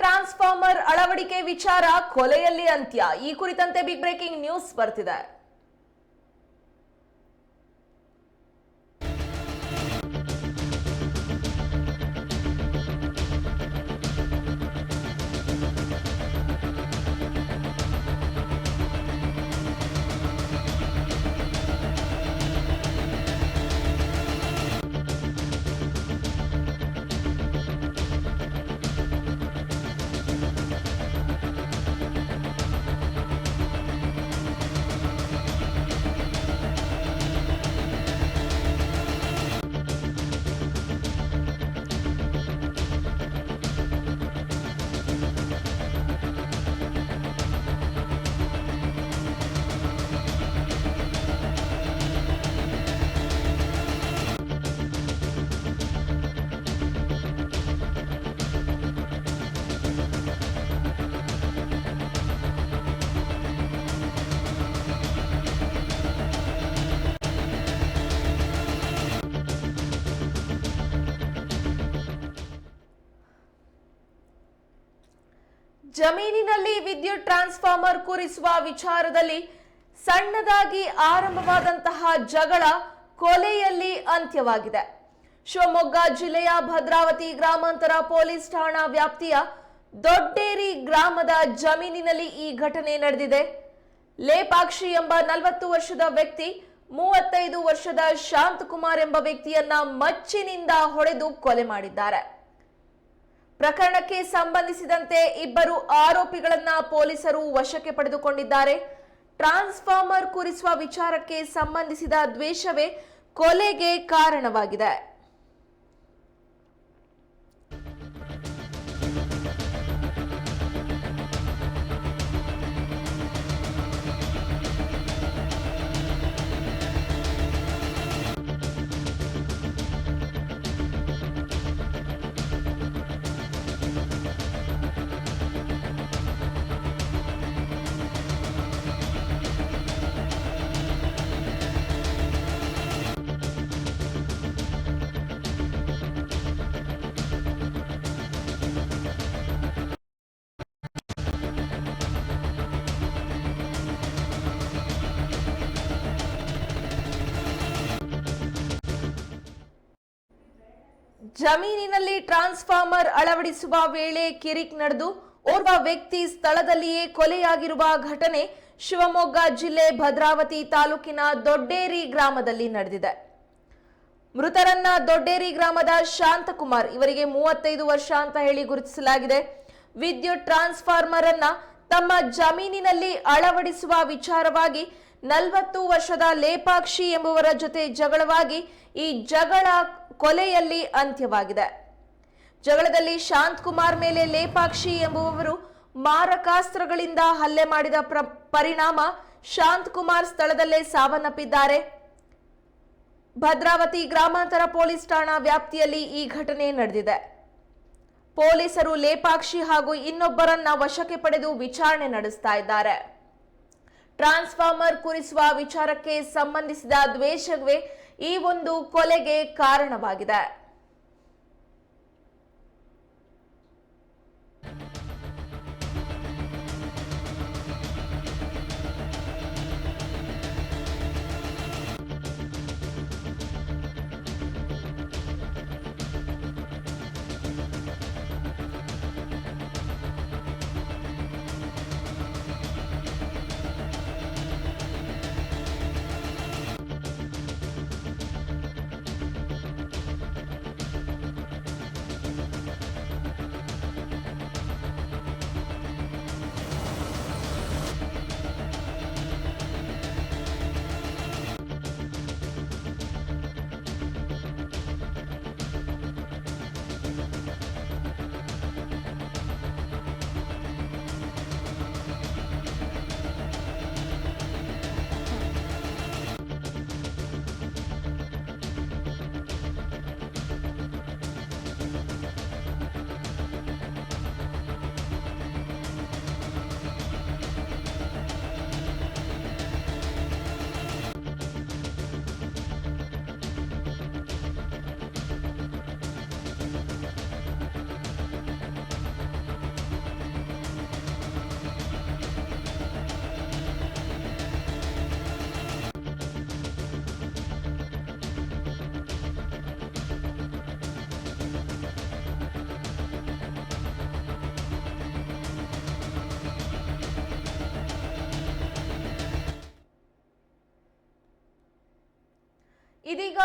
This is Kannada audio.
ಟ್ರಾನ್ಸ್ಫಾರ್ಮರ್ ಅಳವಡಿಕೆ ವಿಚಾರ ಕೊಲೆಯಲ್ಲಿ ಅಂತ್ಯ. ಈ ಕುರಿತಂತೆ ಬಿಗ್ ಬ್ರೇಕಿಂಗ್ ನ್ಯೂಸ್ ಬರ್ತಿದೆ. ಜಮೀನಿನಲ್ಲಿ ವಿದ್ಯುತ್ ಟ್ರಾನ್ಸ್ಫಾರ್ಮರ್ ಕೂರಿಸುವ ವಿಚಾರದಲ್ಲಿ ಸಣ್ಣದಾಗಿ ಆರಂಭವಾದಂತಹ ಜಗಳ ಕೊಲೆಯಲ್ಲಿ ಅಂತ್ಯವಾಗಿದೆ. ಶಿವಮೊಗ್ಗ ಜಿಲ್ಲೆಯ ಭದ್ರಾವತಿ ಗ್ರಾಮಾಂತರ ಪೊಲೀಸ್ ಠಾಣಾ ವ್ಯಾಪ್ತಿಯ ದೊಡ್ಡೇರಿ ಗ್ರಾಮದ ಜಮೀನಿನಲ್ಲಿ ಈ ಘಟನೆ ನಡೆದಿದೆ. ಲೇಪಾಕ್ಷಿ ಎಂಬ ನಲವತ್ತು ವರ್ಷದ ವ್ಯಕ್ತಿ, ಮೂವತ್ತೈದು ವರ್ಷದ ಶಾಂತಕುಮಾರ್ ಎಂಬ ವ್ಯಕ್ತಿಯನ್ನ ಮಚ್ಚಿನಿಂದ ಹೊಡೆದು ಕೊಲೆ ಮಾಡಿದ್ದಾರೆ. ಪ್ರಕರಣಕ್ಕೆ ಸಂಬಂಧಿಸಿದಂತೆ ಇಬ್ಬರು ಆರೋಪಿಗಳನ್ನ ಪೊಲೀಸರು ವಶಕ್ಕೆ ಪಡೆದುಕೊಂಡಿದ್ದಾರೆ. ಟ್ರಾನ್ಸ್ಫಾರ್ಮರ್ ಕುರಿಸುವ ವಿಚಾರಕ್ಕೆ ಸಂಬಂಧಿಸಿದ ದ್ವೇಷವೇ ಕೊಲೆಗೆ ಕಾರಣವಾಗಿದೆ. ಜಮೀನಿನಲ್ಲಿ ಟ್ರಾನ್ಸ್ಫಾರ್ಮರ್ ಅಳವಡಿಸುವ ವೇಳೆ ಕಿರಿಕ್ ನಡೆದು ಓರ್ವ ವ್ಯಕ್ತಿ ಸ್ಥಳದಲ್ಲಿಯೇ ಕೊಲೆಯಾಗಿರುವ ಘಟನೆ ಶಿವಮೊಗ್ಗ ಜಿಲ್ಲೆ ಭದ್ರಾವತಿ ತಾಲೂಕಿನ ದೊಡ್ಡೇರಿ ಗ್ರಾಮದಲ್ಲಿ ನಡೆದಿದೆ. ಮೃತರನ್ನ ದೊಡ್ಡೇರಿ ಗ್ರಾಮದ ಶಾಂತಕುಮಾರ್ ಇವರಿಗೆ ಮೂವತ್ತೈದು ವರ್ಷ ಅಂತ ಹೇಳಿ ಗುರುತಿಸಲಾಗಿದೆ. ವಿದ್ಯುತ್ ಟ್ರಾನ್ಸ್ಫಾರ್ಮರ್ ಅನ್ನ ತಮ್ಮ ಜಮೀನಿನಲ್ಲಿ ಅಳವಡಿಸುವ ವಿಚಾರವಾಗಿ ನಲವತ್ತು ವರ್ಷದ ಲೇಪಾಕ್ಷಿ ಎಂಬುವರ ಜೊತೆ ಜಗಳವಾಗಿ ಈ ಜಗಳ ಕೊಲೆಯಲ್ಲಿ ಅಂತ್ಯವಾಗಿದೆ. ಜಗಳದಲ್ಲಿ ಶಾಂತ್ ಕುಮಾರ್ ಮೇಲೆ ಲೇಪಾಕ್ಷಿ ಎಂಬುವವರು ಮಾರಕಾಸ್ತ್ರಗಳಿಂದ ಹಲ್ಲೆ ಮಾಡಿದ ಪ್ರ- ಪರಿಣಾಮ ಶಾಂತ್ ಕುಮಾರ್ ಸ್ಥಳದಲ್ಲೇ ಸಾವನ್ನಪ್ಪಿದ್ದಾರೆ. ಭದ್ರಾವತಿ ಗ್ರಾಮಾಂತರ ಪೊಲೀಸ್ ಠಾಣಾ ವ್ಯಾಪ್ತಿಯಲ್ಲಿ ಈ ಘಟನೆ ನಡೆದಿದೆ. ಪೊಲೀಸರು ಲೇಪಾಕ್ಷಿ ಹಾಗೂ ಇನ್ನೊಬ್ಬರನ್ನ ವಶಕ್ಕೆ ಪಡೆದು ವಿಚಾರಣೆ ನಡೆಸ್ತಾ ಇದ್ದಾರೆ. ಟ್ರಾನ್ಸ್ಫಾರ್ಮರ್ ಕುರಿಸುವ ವಿಚಾರಕ್ಕೆ ಸಂಬಂಧಿಸಿದ ದ್ವೇಷವೇ ಈ ಒಂದು ಕೊಲೆಗೆ ಕಾರಣವಾಗಿದೆ. ಇದೀಗ